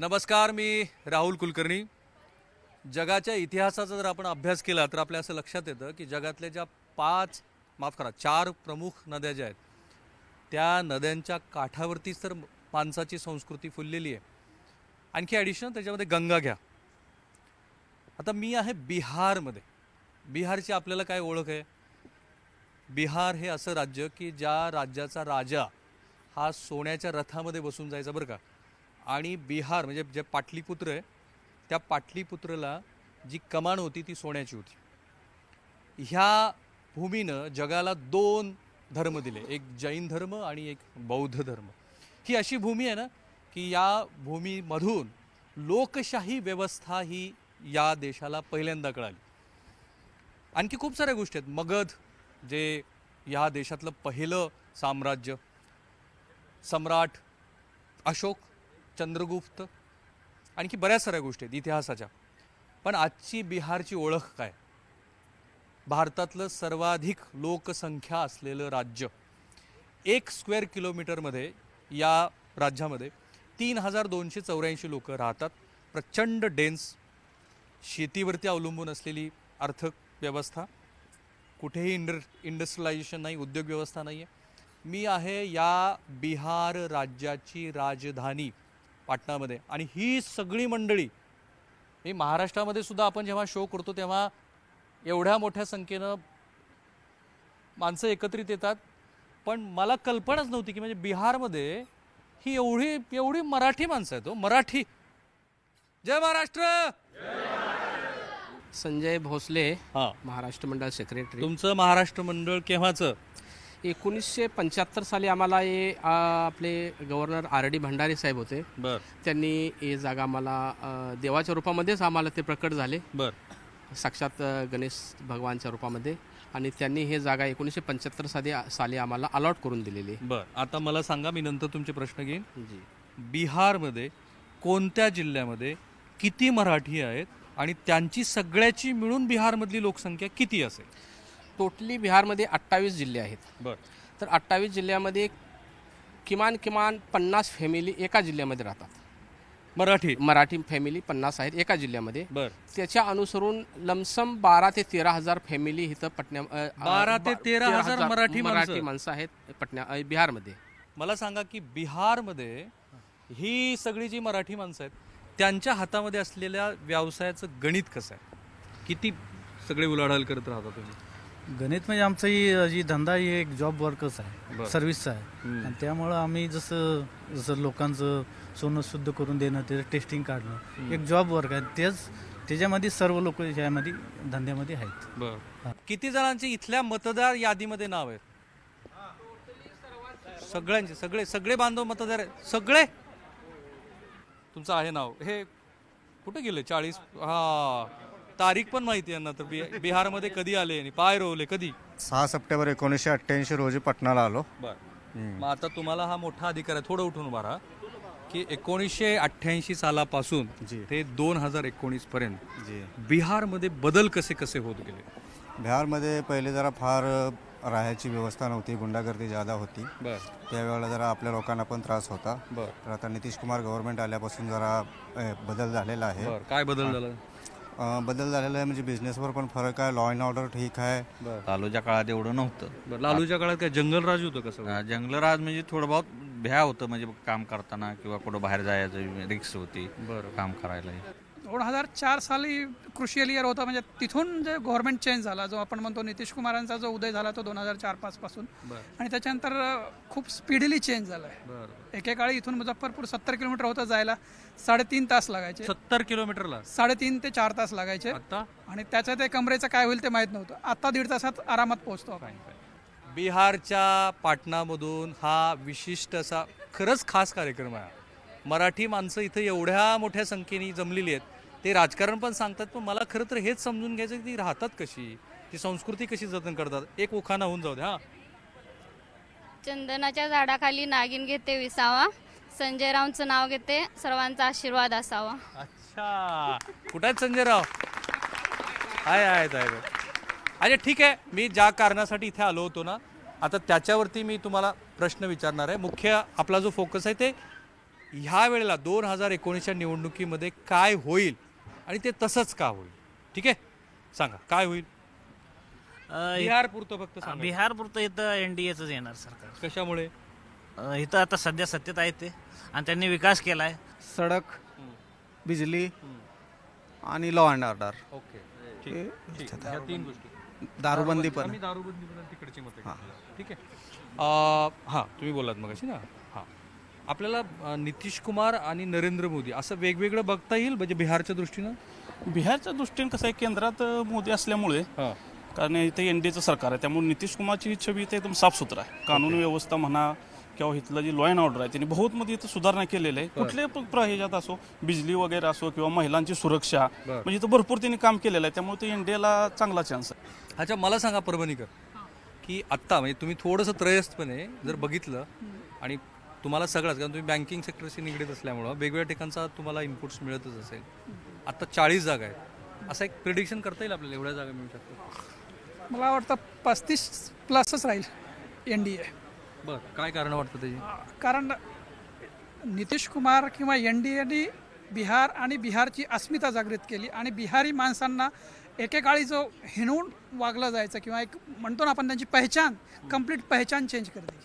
नमस्कार मी राहुल कुलकर्णी. जगाच्या इतिहासाचा जर आपण अभ्यास केला तर आपल्या असं लक्षात येतं की जगातल्या ज्या पाच माफ करा चार प्रमुख नद्या ज्या आहेत त्या नद्यांच्या काठावरतीच तर माणसाची संस्कृती फुललेली आहे. आणखी ॲडिशनल त्याच्यामध्ये गंगा घ्या. आता मी आहे बिहारमध्ये. बिहारची आपल्याला काय ओळख आहे? बिहार हे असं राज्य की ज्या राज्याचा राजा हा सोन्याच्या रथामध्ये बसून जायचा बरं का. आणि बिहार म्हणजे जे पाटलीपुत्र आहे त्या पाटलीपुत्रला जी कमान होती ती सोन्याची होती. ह्या भूमीनं जगाला दोन धर्म दिले एक जैन धर्म आणि एक बौद्ध धर्म. ही अशी भूमी आहे ना की या भूमीमधून लोकशाही व्यवस्था ही या देशाला पहिल्यांदा कळाली. आणखी खूप साऱ्या गोष्टी आहेत. मगध जे या देशातलं पहिलं साम्राज्य सम्राट अशोक चंद्रगुप्त. आणखी बऱ्याच साऱ्या गोष्टी आहेत इतिहासाच्या. पण आजची बिहारची ओळख काय? भारतातलं सर्वाधिक लोकसंख्या असलेलं राज्य एक स्क्वेअर किलोमीटरमध्ये या राज्यामध्ये तीन हजार दोनशे चौऱ्याऐंशी लोकं राहतात. प्रचंड डेन्स शेतीवरती अवलंबून असलेली आर्थिक व्यवस्था कुठेही इंडर इंडस्ट्रियलायझेशन नाही उद्योग व्यवस्था नाही आहे मी आहे या बिहार राज्याची राजधानी. पाटणामध्ये. आणि ही सगळी मंडळी ही महाराष्ट्रामध्ये सुद्धा आपण जेव्हा शो करतो तेव्हा एवढ्या मोठ्या संख्येनं माणसं एकत्रित येतात. पण मला कल्पनाच नव्हती की म्हणजे बिहारमध्ये ही एवढी एवढी मराठी माणसं आहेत हो. मराठी. जय महाराष्ट्र! संजय भोसले हां. महाराष्ट्र मंडळ सेक्रेटरी तुमचं महाराष्ट्र मंडळ केव्हाचं? एकोणीसशे पंच्याहत्तर साली आम्हाला हे आपले गव्हर्नर आर डी भंडारी साहेब होते. बर. त्यांनी हे जागा आम्हाला देवाच्या रूपामध्येच आम्हाला ते प्रकट झाले. बर. साक्षात गणेश भगवानच्या रूपामध्ये आणि त्यांनी हे जागा एकोणीसशे पंच्याहत्तर साली साली आम्हाला अलॉट करून दिलेली. बर. आता मला सांगा मी नंतर तुमचे प्रश्न घेईन. जी. बिहारमध्ये कोणत्या जिल्ह्यामध्ये किती मराठी आहेत आणि त्यांची सगळ्याची मिळून बिहारमधली लोकसंख्या किती असेल? टोटली बिहारमध्ये अठ्ठावीस जिल्हे आहेत. बर. तर अठ्ठावीस जिल्ह्यामध्ये किमान किमान पन्नास फॅमिली एका जिल्ह्यामध्ये राहतात. मराठी? मराठी फॅमिली पन्नास आहेत एका जिल्ह्यामध्ये. बर. त्याच्या अनुसरून लमसम बारा ते तेरा हजार फॅमिली इथं पटण्या 12 ते बा- 13,000 मराठी माणसं. मराठी माणसं. आहेत पटण्या बिहारमध्ये. मला सांगा की बिहारमध्ये ही सगळी जी मराठी माणसं आहेत त्यांच्या हातामध्ये असलेल्या व्यवसायाचं गणित कसं आहे? किती सगळे उलाढाल करत राहता तुम्ही? गणित म्हणजे आमचा ही जी धंदा ही एक जॉब वर्कच. आहे. सर्व्हिसचा आहे. आणि त्यामुळं आम्ही जसं जसं लोकांचं सोनं शुद्ध करून देणं त्याचं टेस्टिंग काढणं एक जॉब वर्क आहे. तेच त्याच्यामध्ये सर्व लोक यामध्ये धंद्यामध्ये आहेत. किती जणांचे इथल्या मतदार यादीमध्ये नाव आहेत? सगळ्यांचे सगळे सगळे बांधव मतदार आहेत. सगळे? तुमचं आहे नाव. हे कुठे गेले? चाळीस? हा. तारीख पण माहिती आहे ना तर बि- बिहारमध्ये कधी आले आणि पाय रोवले कधी? सहा सप्टेंबर एकोणीसशे अठ्ठ्याऐंशी रोजी पटणाला आलो. बर. मग आता तुम्हाला हा मोठा अधिकार आहे. थोडं उठून उभा राहा. की एकोणीसशे अठ्ठ्याऐंशी सालापासून जी. ते दोन हजार एकोणीस पर्यंत जी. बिहारमध्ये बदल कसे कसे होत गेले? बिहारमध्ये पहिले जरा फार राहायची व्यवस्था नव्हती. गुंडागर्दी जादा होती. बर. त्यावेळेला जरा आपल्या लोकांना पण त्रास होता. बर. तर आता नितीश कुमार गव्हर्नमेंट आल्यापासून जरा अ, बदल झालेला आहे. बर. काय बदल झाला? बदल झालेला आहे. म्हणजे बिझनेसवर पण फरक आहे. लॉ अँड ऑर्डर ठीक आहे. लालूच्या काळात एवढं नव्हतं. बरं लालूच्या काळात काय जंगल राज होतं कसं अं, जंगलराज म्हणजे थोडं बहुत भ्या होतं. म्हणजे काम करताना किंवा कुठं बाहेर जायचं रिक्स होती बरं. काम करायला. दोन हजार चार साली क्रुशियल इयर होता म्हणजे तिथून जे गव्हर्नमेंट चेंज झाला जो आपण म्हणतो नितीश कुमारांचा जो उदय झाला तो दोन हजार चार पाच पासून. आणि त्याच्यानंतर खूप स्पीडली चेंज झाला आहे एकेकाळी इथून मुझफ्फरपूर सत्तर किलोमीटर होतं जायला साडेतीन तास लागायचे. सत्तर किलोमीटरला? साडेतीन ते चार तास लागायचे. आता? आणि त्याच्या ते कमरेचं काय होईल ते माहीत नव्हतं. आता दीड तासात आरामात पोहोचतो आपण. बिहारच्या पाटणामधून हा विशिष्ट असा खरंच खास कार्यक्रम आहे. मराठी माणसं इथं एवढ्या मोठ्या संख्येने जमलेली आहेत. ते राजकारण पण सांगतात पण मला खरं तर हेच समजून घ्यायचं की ती राहतात कशी? ती संस्कृती कशी जतन करतात? एक उखाणा होऊन जाऊ द्या हा. चंदनाच्या झाडाखाली नागिन घेते विसावा संजय रावचं नाव घेते सर्वांचा आशीर्वाद असावा. अच्छा. कुठं आहेत संजय राव आहे आहेत आहेत अच्छा ठीक आहे. मी ज्या कारणासाठी इथे आलो होतो ना आता त्याच्यावरती मी तुम्हाला प्रश्न विचारणार आहे. मुख्य आपला जो फोकस आहे ते ह्या वेळेला दोन हजार एकोणीसच्या निवडणुकीमध्ये काय होईल? आणि ते तसंच का होईल? ठीक आहे? सांगा काय होईल? बिहार पुरतं फक्त सांगा. बिहार पुरतं इथं एन डी एच येणार सरकार. कशामुळे? अ, इथं आता सध्या सत्तेत आहे ते. आणि त्यांनी विकास केलाय. सडक बिजली आणि लॉ अँड ऑर्डर ओके. ठीक. ठीक. ह्या तीन गोष्टी. दारूबंदी पण. आम्ही दारूबंदी पण तिकडची मतं घेतली. ठीक आहे. अं, हां तुम्ही बोलात मग ना? हां. आपल्याला नितीश कुमार आणि नरेंद्र मोदी असं वेगवेगळं बघता येईल म्हणजे बिहारच्या दृष्टीनं? बिहारच्या दृष्टीने कसं आहे केंद्रात मोदी असल्यामुळे हां. कारण इथे एनडीएचं सरकार आहे त्यामुळे नितीश कुमारची छबी इथे एकदम साफसुथरा आहे. कानून व्यवस्था म्हणा किंवा इथलं जे लॉ अँड ऑर्डर आहे त्यांनी बहुत मध्ये इथं सुधारणा केलेली आहे कुठल्याही ह्याच्यात असो बिजली वगैरे असो किंवा महिलांची सुरक्षा म्हणजे इथं भरपूर त्यांनी काम केलेलं आहे त्यामुळे ते एनडीएला चांगला चान्स आहे. अच्छा मला सांगा परभणीकर की आत्ता म्हणजे तुम्ही थोडंसं त्रयस्थपणे जर बघितलं आणि तुम्हाला सगळंच कारण तुम्ही बँकिंग सेक्टरशी निगडीत असल्यामुळं वेगवेगळ्या ठिकाणचा तुम्हाला इनपुट्स मिळतच असेल. आत्ता चाळीस जागा आहेत. असं एक प्रिडिक्शन करता येईल आपल्याला एवढ्या जागा मिळू शकतात? मला वाटतं पस्तीस प्लसच राहील एन डी ए बरं काय कारण वाटतं त्याची? कारण नितीश कुमार किंवा एन डी एने बिहार आणि बिहारची अस्मिता जागृत केली आणि बिहारी माणसांना एकेकाळी जो हिणवून वागलं जायचं किंवा एक म्हणतो ना आपण त्यांची पहिचान कंप्लीट पहिचान चेंज कर दी